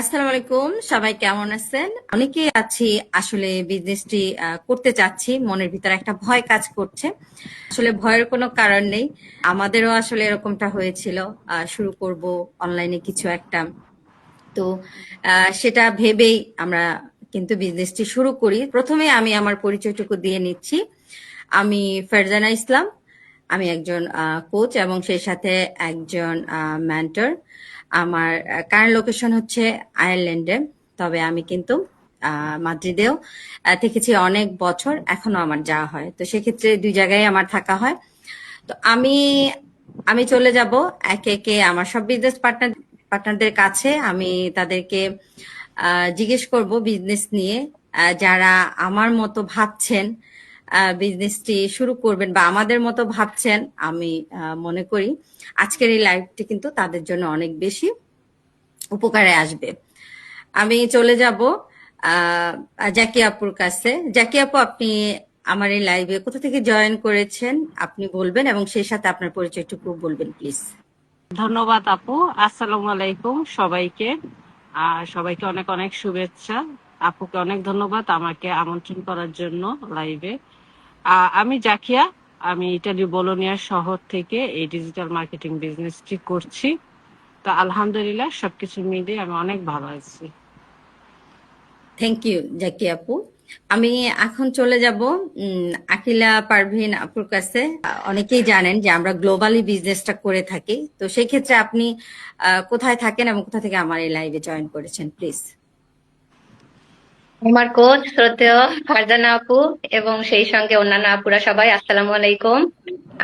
আসসালামু আলাইকুম, সবাই কেমন আছেন? অনেকেই আছি, আসলে বিজনেসটি করতে চাচ্ছি, মনের ভিতরে একটা ভয় কাজ করছে। আসলে ভয়ের কোনো কারণ নেই। আমাদেরও আসলে এরকমটা হয়েছিল। শুরু করব অনলাইনে কিছু একটা। তো সেটা ভেবেই আমরা কিন্তু বিজনেসটি শুরু করি। প্রথমে আমি আমার পরিচয়টুকু দিয়ে নিচ্ছি। আমি ফারজানা ইসলাম আমি একজন কোচ এবং সেই সাথে একজন মেন্টর আমার কারেন্ট লোকেশন হচ্ছে আয়ারল্যান্ডে তবে আমি কিন্তু মাদ্রিদেও থেকেছি অনেক বছর, এখনও আমার যাওয়া হয়। তো সেক্ষেত্রে দুই জায়গায় আমার থাকা হয়। তো আমি আমি চলে যাব একে একে আমার সব বিজনেস পার্টনার পার্টনারদের কাছে। আমি তাদেরকে জিজ্ঞেস করব বিজনেস নিয়ে। যারা আমার মতো ভাবছেন বিজনেসটি শুরু করবেন বা আমাদের মতো ভাবছেন, আমি মনে করি আজকের এই লাইভটি কিন্তু তাদের জন্য অনেক বেশি উপকারে আসবে। আমি চলে যাব জ্যাকি আপুর কাছে। জ্যাকি আপু, আপনি আমার এই লাইভে কোথা থেকে জয়েন করেছেন আপনি বলবেন এবং সেই সাথে আপনার পরিচয়টুকু বলবেন প্লিজ ধন্যবাদ আপু। আসসালামু আলাইকুম সবাইকে। আর সবাইকে অনেক অনেক শুভেচ্ছা। আপুকে অনেক ধন্যবাদ আমাকে আমন্ত্রণ করার জন্য লাইভে। আমি জাকিয়া, আমি ইটালি বোলোনিয়া শহর থেকে এই ডিজিটাল মার্কেটিং বিজনেসটি করছি। তো আলহামদুলিল্লাহ, সবকিছু মিলিয়ে আমি অনেক ভালো আছি। থ্যাংক ইউ জাকি আপু। আমি এখন চলে যাব আকিলা পারভিন আপুর কাছে। অনেকেই জানেন যে আমরা গ্লোবালি বিজনেসটা করে থাকি। তো সেই ক্ষেত্রে আপনি কোথায় থাকেন এবং কোথা থেকে আমার এই লাইভে জয়েন করেছেন প্লিজ আমার কোচ শ্রদ্ধেয় ফারজানা আপু এবং সেই সঙ্গে অন্যান্য আপুরা সবাই, আসসালামু আলাইকুম।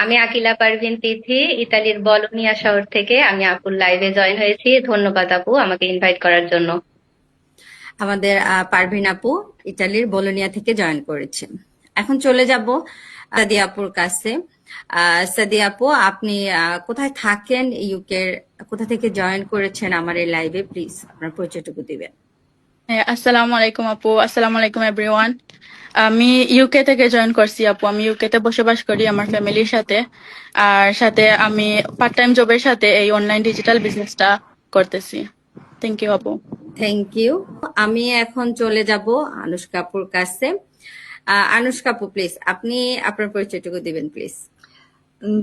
আমি আকিলা পারভিন তিথি, ইতালির বলোনিয়া শহর থেকে আমি আপুর লাইভে জয়েন হয়েছি। ধন্যবাদ আপু আমাকে ইনভাইট করার জন্য। আমাদের পারভিন আপু ইতালির বোলোনিয়া থেকে জয়েন করেছে। এখন চলে যাব সাদি আপুর কাছে। সাদি আপু, আপনি কোথায় থাকেন? ইউকের, কোথা থেকে জয়েন করেছেন আমার এই লাইভে প্লিজ আপনার পরিচয়টুকু দিবেন। আসসালামু আলাইকুম আপু আসসালামু আলাইকুম এভরিওয়ান আমি ইউকে থেকে জয়েন করছি আপু আমি ইউকে তে বসবাস করি আমার ফ্যামিলির সাথে। আর সাথে আমি পার্ট টাইম জবের সাথে এই অনলাইন ডিজিটাল বিজনেসটা করতেছি। থ্যাংক ইউ আপু। থ্যাংক ইউ আমি এখন চলে যাব আনুষ্কা আপুর কাছে। আহ, আনুষ্কা আপু প্লিজ আপনি আপনার পরিচয়টুকু দিবেন প্লিজ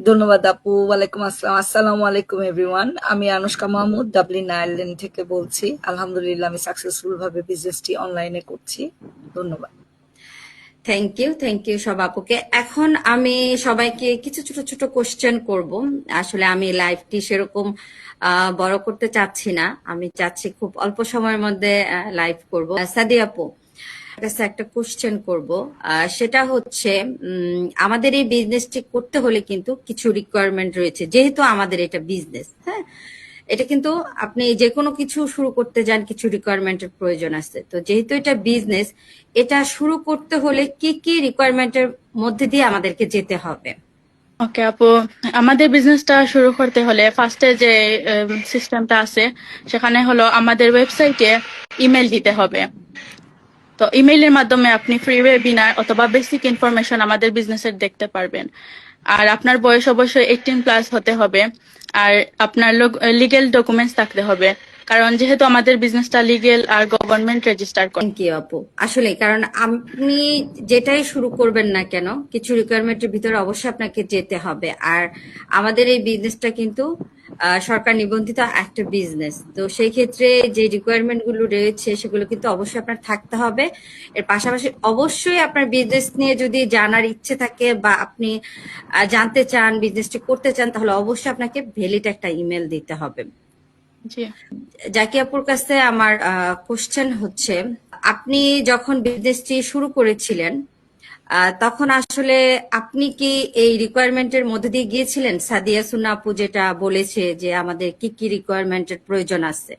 ধন্যবাদ আপু, ওয়ালাইকুম আসসালাম। আসসালামু আলাইকুম এভরিওয়ান আমি আনুষ্কা মাহমুদ ডাবলিন আয়ারল্যান্ড থেকে বলছি। আলহামদুলিল্লাহ, আমি সাকসেসফুল ভাবে বিজনেসটি অনলাইনে করছি। ধন্যবাদ। থ্যাংক ইউ থ্যাংক ইউ সব আপুকে। এখন আমি সবাইকে কিছু ছোট ছোট কোশ্চেন করব। আসলে আমি লাইভটি সেরকম বড় করতে চাচ্ছি না। আমি চাচ্ছি খুব অল্প সময়ের মধ্যে লাইভ করব। সাদি আপু কাছে একটা কোশ্চেন করব। সেটা হচ্ছে আমাদের এই বিজনেসটি করতে হলে কিন্তু কিছু রিকোয়ারমেন্ট রয়েছে, যেহেতু আমাদের এটা বিজনেস হ্যাঁ? এটা কিন্তু আপনি যে কোনো কিছু শুরু করতে যান, কিছু রিকোয়ারমেন্টের প্রয়োজন আছে। তো যেহেতু এটা বিজনেস এটা শুরু করতে হলে কি কি রিকোয়ারমেন্টের মধ্যে দিয়ে আমাদেরকে যেতে হবে? ওকে আপু, আমাদের বিজনেসটা শুরু করতে হলে ফার্স্টে যে সিস্টেমটা আছে, সেখানে হলো আমাদের ওয়েবসাইটে ইমেল দিতে হবে। তো ইমেইলের মাধ্যমে আপনি ফ্রি ওয়েবিনার অথবা বেসিক ইনফরমেশন আমাদের বিজনেসের দেখতে পারবেন। আর আপনার বয়স অবশ্যই এইটিন প্লাস হতে হবে। আর আপনার লিগেল ডকুমেন্টস থাকতে হবে। কারণ যেহেতু আমাদের বিজনেসটা লিগেল আর গভর্নমেন্ট রেজিস্টার করে থ্যাংক ইউ আপু। আসলে কারণ আপনি যেটাই শুরু করবেন না কেন, কিছু রিকোয়ারমেন্টের ভিতরে অবশ্যই আপনাকে যেতে হবে। আর আমাদের এই বিজনেসটা কিন্তু সরকার নিবন্ধিত একটা বিজনেস তো সেই ক্ষেত্রে যে রিকোয়ারমেন্টগুলো রয়েছে সেগুলো কিন্তু অবশ্যই আপনার থাকতে হবে। এর পাশাপাশি অবশ্যই আপনার বিজনেস নিয়ে যদি জানার ইচ্ছে থাকে বা আপনি জানতে চান বিজনেসটি করতে চান তাহলে অবশ্যই আপনাকে ভ্যালিড একটা ইমেল দিতে হবে। জাকি আপুর কাছে আমার কোশ্চেন হচ্ছে আপনি যখন বিজনেসটি শুরু করেছিলেন তখন আসলে আপনি কি এই রিকোয়ারমেন্টের মধ্যে দিয়ে গিয়েছিলেন? সাদিয়া সুনা আপু যেটা বলেছে যে আমাদের কি কি রিকোয়ারমেন্টের প্রয়োজন আছে?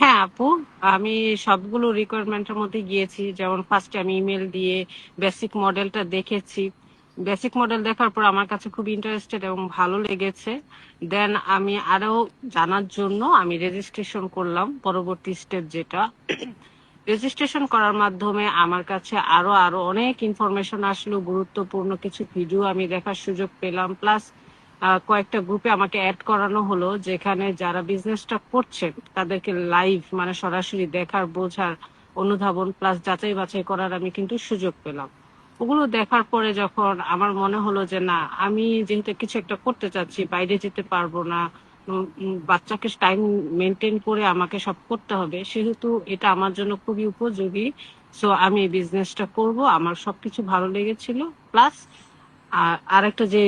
হ্যাঁ আপু, আমি সবগুলো রিকোয়ারমেন্টের মধ্যে গিয়েছি। যেমন ফার্স্টে আমি ইমেল দিয়ে বেসিক মডেলটা দেখেছি। বেসিক মডেল দেখার পর আমার কাছে খুব ইন্টারেস্টেড এবং ভালো লেগেছে। দেন আমি আরও জানার জন্য আমি রেজিস্ট্রেশন করলাম, পরবর্তী স্টেপ যেটা। রেজিস্ট্রেশন করার মাধ্যমে আমার কাছে আরও আরও অনেক ইনফরমেশন আসলো, গুরুত্বপূর্ণ কিছু ভিডিও আমি দেখার সুযোগ পেলাম। প্লাস কয়েকটা গ্রুপে আমাকে অ্যাড করানো হলো, যেখানে যারা বিজনেসটা করছে তাদেরকে লাইভ মানে সরাসরি দেখার, বোঝার, অনুধাবন প্লাস যাচাই বাছাই করার আমি কিন্তু সুযোগ পেলাম। ওগুলো দেখার পরে যখন আমার মনে হলো যে, না, আমি যেহেতু কিছু একটা করতে চাচ্ছি, বাইরে যেতে পারব না বাচ্চাকে টাইম মেনটেন করে আমাকে সব করতে হবে, সেহেতু এটা আমার জন্য খুবই উপযোগী। সো আমি এই বিজনেসটা করব, আমার সবকিছু ভালো লেগেছিল। প্লাস আর একটা যে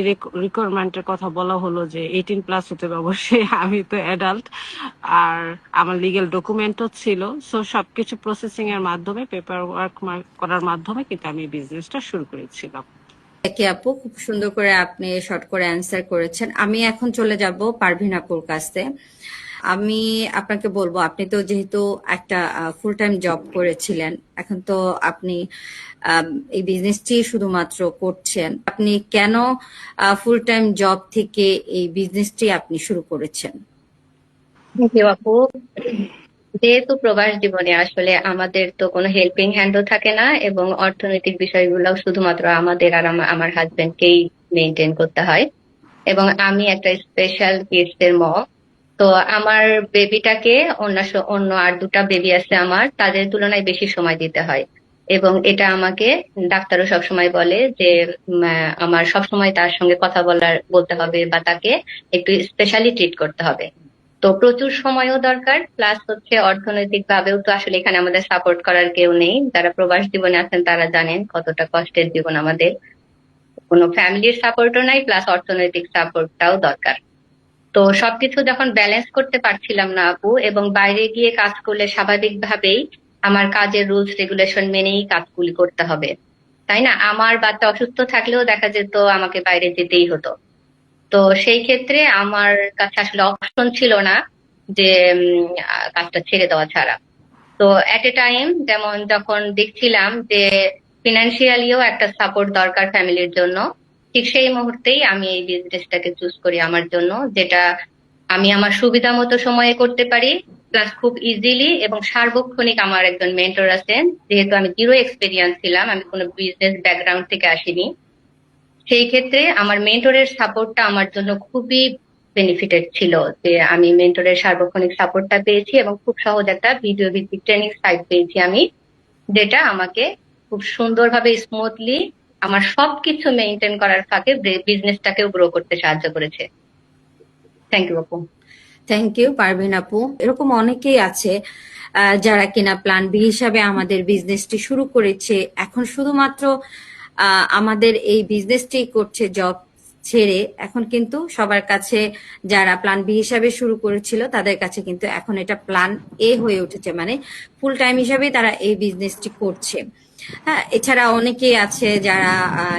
রিকোয়ারমেন্টের কথা বলা হলো যে এইটিন প্লাস হতে অবশ্যই আমি তো অ্যাডাল্ট আর আমার লিগেল ডকুমেন্টও ছিল। সো সবকিছু প্রসেসিং এর মাধ্যমে পেপার ওয়ার্ক করার মাধ্যমে কিন্তু আমি বিজনেসটা শুরু করেছিলাম। কি আপু, খুব সুন্দর করে আপনি শর্ট করে অ্যান্সার করেছেন। আমি এখন চলে যাব পারভিন আপুর কাছে। আমি আপনাকে বলব, আপনি তো যেহেতু একটা ফুল টাইম জব করেছিলেন, এখন তো আপনি এই বিজনেসটি শুধুমাত্র করছেন। আপনি কেন ফুল টাইম জব থেকে এই বিজনেসটি আপনি শুরু করেছেন? আপু। যেহেতু প্রবাস জীবনে আসলে আমাদের তো কোনো হেল্পিং হ্যান্ডও থাকে না এবং অর্থনৈতিক বিষয়গুলো শুধুমাত্র আমাদের আর আমা- আমার হাজবেন্ডকেই মেনটেন করতে হয়। এবং আমি একটা স্পেশাল কেসের মম তো আমার বেবিটাকে অন্য অন্য আর দুটা বেবি আছে আমার, তাদের তুলনায় বেশি সময় দিতে হয়। এবং এটা আমাকে ডাক্তারও সবসময় বলে যে আমার সবসময় তার সঙ্গে কথা বলার, বলতে হবে বা তাকে একটু স্পেশালি ট্রিট করতে হবে। তো প্রচুর সময়ও দরকার প্লাস হচ্ছে অর্থনৈতিক ভাবেও তো আসলে এখানে আমাদের সাপোর্ট করার কেউ নেই। যারা প্রবাস জীবনে আছেন তারা জানেন কতটা কষ্টের জীবন আমাদের। কোনো ফ্যামিলির সাপোর্টও নাই প্লাস অর্থনৈতিক সাপোর্টটাও দরকার। তো সবকিছু যখন ব্যালেন্স করতে পারছিলাম না আপু, এবং বাইরে গিয়ে কাজ করলে স্বাভাবিকভাবেই আমার কাজের রুলস রেগুলেশন মেনেই কাজগুলি করতে হবে। তাই না? আমার বাচ্চা অসুস্থ থাকলেও দেখা যেত আমাকে বাইরে যেতেই হতো। তো সেই ক্ষেত্রে আমার কাছে আসলে অপশন ছিল না যে কাজটা ছেড়ে দেওয়া ছাড়া। তো এট এ টাইম যেমন যখন দেখছিলাম যে ফিনান্সিয়ালিও একটা সাপোর্ট দরকার ফ্যামিলির জন্য, ঠিক সেই মুহূর্তেই আমি এই বিজনেসটাকে চুজ করি আমার জন্য, যেটা আমি আমার সুবিধা মতো সময়ে করতে পারি প্লাস খুব ইজিলি এবং সার্বক্ষণিক আমার একজন মেন্টর আছেন। যেহেতু আমি জিরো এক্সপিরিয়েন্স ছিলাম, আমি কোনো বিজনেস ব্যাকগ্রাউন্ড থেকে আসিনি। সেই ক্ষেত্রে আমার মেন্টরের সাপোর্টটা আমার জন্য খুবই বেনিফিটেড ছিল যে আমি মেন্টরের সার্বক্ষণিক সাপোর্টটা পেয়েছি এবং খুব সহজ একটা ভিডিও ভিত্তিক ট্রেনিং সাইট পেয়েছি আমি, যেটা আমাকে খুব সুন্দরভাবে স্মুথলি আমার সবকিছু মেনটেন করার ফাঁকে বিজনেসটাকেও গ্রো করতে সাহায্য করেছে। থ্যাংক ইউ আপু। থ্যাংক ইউ পারভিন আপু। এরকম অনেকেই আছে যারা কিনা প্ল্যান বি হিসাবে আমাদের বিজনেসটি শুরু করেছে। এখন শুধুমাত্র আমাদের এই বিজনেসটি করছে জব ছেড়ে, এখন কিন্তু সবার কাছে যারা প্ল্যান বি হিসাবে শুরু করেছিল, তাদের কাছে কিন্তু এখন এটা প্ল্যান এ হয়ে উঠেছে মানে ফুল টাইম হিসাবে তারা এই বিজনেসটি করছে। হ্যাঁ এছাড়া অনেকেই আছে যারা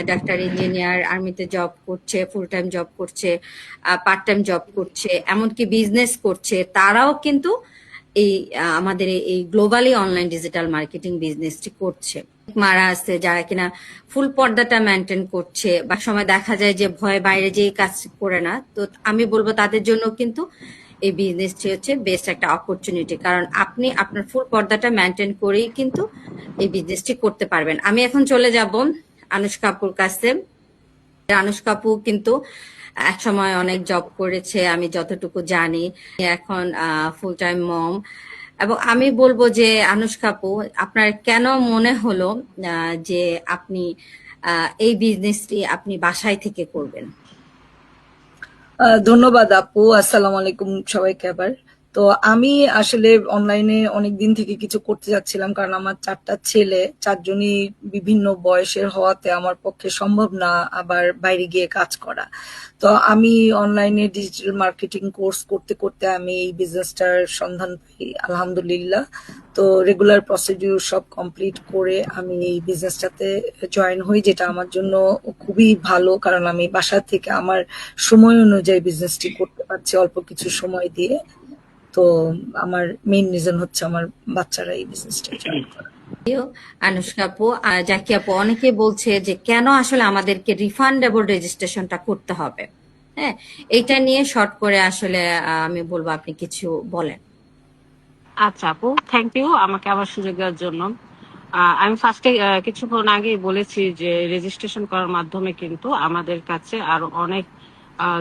ডাক্তার ইঞ্জিনিয়ার আর্মিতে জব করছে ফুল টাইম জব করছে পার্ট টাইম জব করছে, এমনকি বিজনেস করছে, তারাও কিন্তু এই আমাদের এই- গ্লোবালি অনলাইন ডিজিটাল মার্কেটিং বিজনেসটি করছে। মারা আছে, যারা কিনা ফুল পর্দাটা মেনটেন করছে বা সময় দেখা যায় যে ভয় বাইরে যেয়ে কাজ করে না, তো আমি বলব তাদের জন্য কিন্তু এই বিজনেসটি হচ্ছে বেস্ট একটা অপরচুনিটি কারণ আপনি আপনার ফুল পর্দাটা মেনটেন করেই কিন্তু এই বিজনেসটি করতে পারবেন। আমি এখন চলে যাব আনুষ্কাপুর কাছে। আনুষ্কা আপু কিন্তু এক সময় অনেক জব করেছে, আমি যতটুকু জানি। এখন ফুল টাইম মম এবং আমি বলব যে আনুষ্কা আপু আপনার কেন মনে হলো যে আপনি এই বিজনেসটি আপনি বাসায় থেকে করবেন? ধন্যবাদ আপু। আসসালাম আলাইকুম সবাইকে আবার। তো আমি আসলে অনলাইনে অনেক দিন থেকে কিছু করতে যাচ্ছিলাম, কারণ আমার চারটা ছেলে, চারজনই বিভিন্ন বয়সের হওয়াতে আমার পক্ষে সম্ভব না আবার বাইরে গিয়ে কাজ করা। তো আমি অনলাইনে ডিজিটাল মার্কেটিং কোর্স করতে করতে আমি এই বিজনেসটার সন্ধান পাই, আলহামদুলিল্লাহ। তো রেগুলার প্রসিডিউর সব কমপ্লিট করে আমি এই বিজনেসটাতে জয়েন হই, যেটা আমার জন্য খুবই ভালো, কারণ আমি বাসা থেকে আমার সময় অনুযায়ী বিজনেসটি করতে পারছি অল্প কিছু সময় দিয়ে। তো আমার মেইন রিজন হচ্ছে আমার বাচ্চারা এই বিজনেসটা জয়েন করে। আনুষ্কা আপু জাকি আপু অনেকে বলছে যে কেন আসলে আমাদেরকে রিফান্ডেবল রেজিস্ট্রেশনটা করতে হবে? হ্যাঁ এইটা নিয়ে শর্ট করে আসলে আমি বলব আপনি কিছু বলেন। আচ্ছা আপু থ্যাংক ইউ আমাকে আবার সুযোগ দেওয়ার জন্য। আহ, আমি ফার্স্টে কিছুক্ষণ আগেই বলেছি যে রেজিস্ট্রেশন করার মাধ্যমে কিন্তু আমাদের কাছে আরও অনেক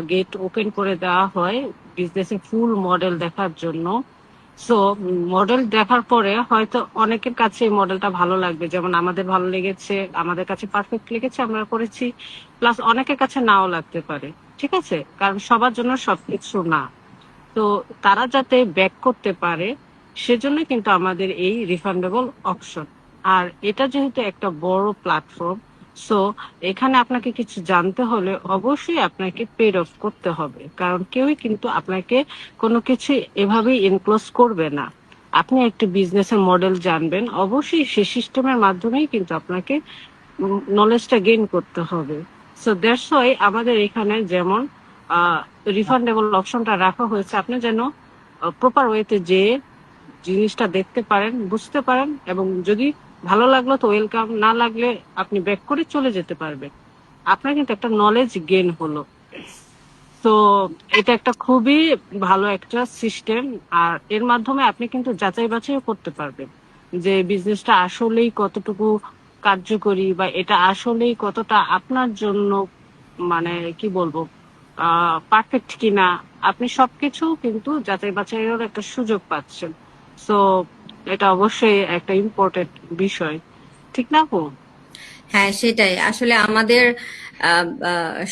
গেট ওপেন করে দেওয়া হয়। বিজনেসের ফুল মডেল দেখার জন্য? সো মডেল দেখার পরে হয়তো অনেকের কাছে এই মডেলটা ভালো লাগবে। যেমন আমাদের ভালো লেগেছে, আমাদের কাছে পারফেক্ট লেগেছে, আমরা করেছি। প্লাস অনেকের কাছে নাও লাগতে পারে, ঠিক আছে? কারণ সবার জন্য সবকিছু না। তো তারা যাতে ব্যাক করতে পারে, সেজন্য কিন্তু আমাদের এই রিফান্ডেবল অপশন আর এটা যেহেতু একটা বড় প্ল্যাটফর্ম সো এখানে আপনাকে কিছু জানতে হলে অবশ্যই আপনাকে পেড অফ করতে হবে। কারণ কেউই কিন্তু আপনাকে কোনো কিছু এভাবেই এনক্লোজ করবে না। আপনি একটা বিজনেসের মডেল জানবেন। অবশ্যই সে সিস্টেমের মাধ্যমেই কিন্তু আপনাকে নলেজটা গেইন করতে হবে। সো দ্যাটস ওয়াই আমাদের এখানে যেমন রিফান্ডেবল অপশনটা রাখা হয়েছে। আপনি যেন প্রপার ওয়েতে যে জিনিসটা দেখতে পারেন, বুঝতে পারেন এবং যদি ভালো লাগল তো ওয়েলকাম না লাগলে আপনি ব্যাক করে চলে যেতে পারবেন। আপনার কিন্তু একটা নলেজ গেন হলো। তো এটা একটা খুবই ভালো একটা সিস্টেম আর এর মাধ্যমে আপনি কিন্তু যাচাই বাছাইও করতে পারবেন যে বিজনেসটা আসলেই কতটুকু কার্যকরী বা এটা আসলেই কতটা আপনার জন্য মানে কি বলব পারফেক্ট কিনা। আপনি সবকিছু কিন্তু যাচাই বাছাইয়ের একটা সুযোগ পাচ্ছেন। সো এটা অবশ্যই একটা ইম্পর্টেন্ট বিষয়। ঠিক না হ্যাঁ সেটাই। আসলে আমাদের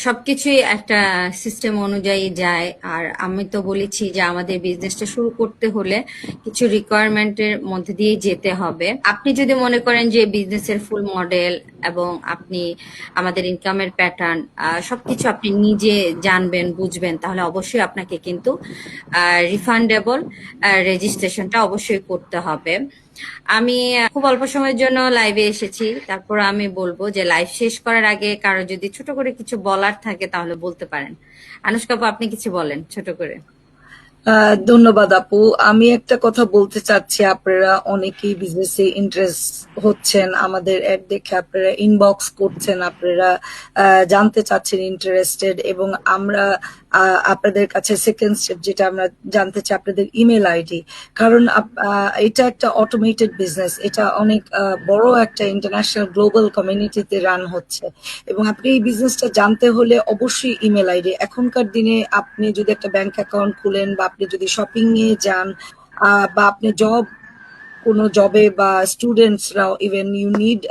সবকিছুই একটা সিস্টেম অনুযায়ী যায়। আর আমি তো বলেছি যে আমাদের বিজনেসটা শুরু করতে হলে কিছু রিকোয়ারমেন্টের মধ্যে দিয়ে যেতে হবে। আপনি যদি মনে করেন যে বিজনেসের ফুল মডেল এবং আপনি আমাদের ইনকামের প্যাটার্ন সবকিছু আপনি নিজে জানবেন, বুঝবেন, তাহলে অবশ্যই আপনাকে কিন্তু রিফান্ডেবল রেজিস্ট্রেশনটা অবশ্যই করতে হবে। আমি খুব অল্প সময়ের জন্য লাইভে এসেছি। তারপর আমি বলব যে লাইভ শেষ করার আগে কারও যদি ছোট করে কিছু বলার থাকে তাহলে বলতে পারেন। আনুষ্কাপু, আপনি কিছু বলেন ছোট করে। ধন্যবাদ আপু। আমি একটা কথা বলতে চাচ্ছি, আপনারা অনেকেই বিজনেসে ইন্টারেস্ট হচ্ছেন, আমাদের অ্যাড দেখে আপনারা ইনবক্স করছেন, আপনারা জানতে চাচ্ছেন ইন্টারেস্টেড এবং আমরা আপনাদের কাছে সেকেন্ড স্টেপ যেটা আমরা জানতে চাই, আপনাদের ইমেল আইডি কারণ এটা একটা অটোমেটেড বিজনেস এটা অনেক বড় একটা ইন্টারন্যাশনাল গ্লোবাল কমিউনিটিতে রান হচ্ছে। এবং আপনি এই বিজনেসটা জানতে হলে অবশ্যই ইমেল আইডি এখনকার দিনে আপনি যদি একটা ব্যাংক অ্যাকাউন্ট খুলেন বা আপনি যদি শপিং এ যান বা আপনি জব কোনো জবে বা স্টুডেন্টসরাও even you need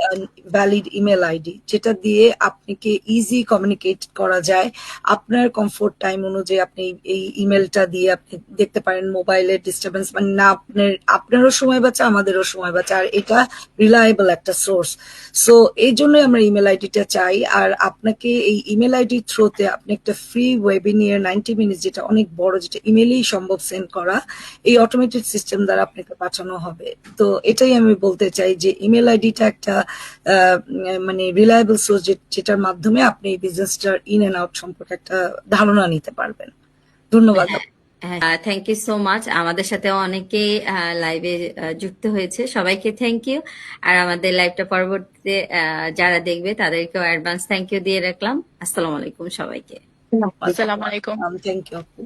valid email ID যেটা দিয়ে আপনাকে ইজি কমিউনিকেট করা যায়। আপনার কমফোর্ট টাইম অনুযায়ী আপনি এই ইমেলটা দিয়ে আপনি দেখতে পারেন মোবাইলের ডিস্টারবেন্স মানে না আপনার, আপনারও সময় বাঁচা, আমাদেরও সময় বাঁচে, আর এটা রিলায়েবল একটা সোর্স সো এই জন্যই আমরা ইমেল আইডিটা চাই, আর আপনাকে এই ইমেল আইডির থ্রুতে আপনি একটা ফ্রি ওয়েবিনিয়ার নাইনটি মিনিট যেটা অনেক বড়, যেটা ইমেলেই সম্ভব সেন্ড করা, এই অটোমেটেড সিস্টেম দ্বারা আপনাকে পাঠানো হবে। তো এটাই আমি বলতে চাই যে ইমেল আইডিটা একটা আহ, মানে রিলায়েবল সোর্স যেটার মাধ্যমে আপনি এই বিজনেসটার ইন এন্ড আউট সম্পর্কে একটা ধারণা নিতে পারবেন। ধন্যবাদ। থ্যাংক ইউ সো মাচ আমাদের সাথে অনেকেই লাইভে যুক্ত হয়েছে। সবাইকে থ্যাংক ইউ আর আমাদের লাইভটা পরবর্তীতে আহ, যারা দেখবে তাদেরকেও অ্যাডভান্স থ্যাংক ইউ দিয়ে রাখলাম। আসসালামু আলাইকুম সবাইকে। আসসালামু আলাইকুম। থ্যাংক ইউ আপু।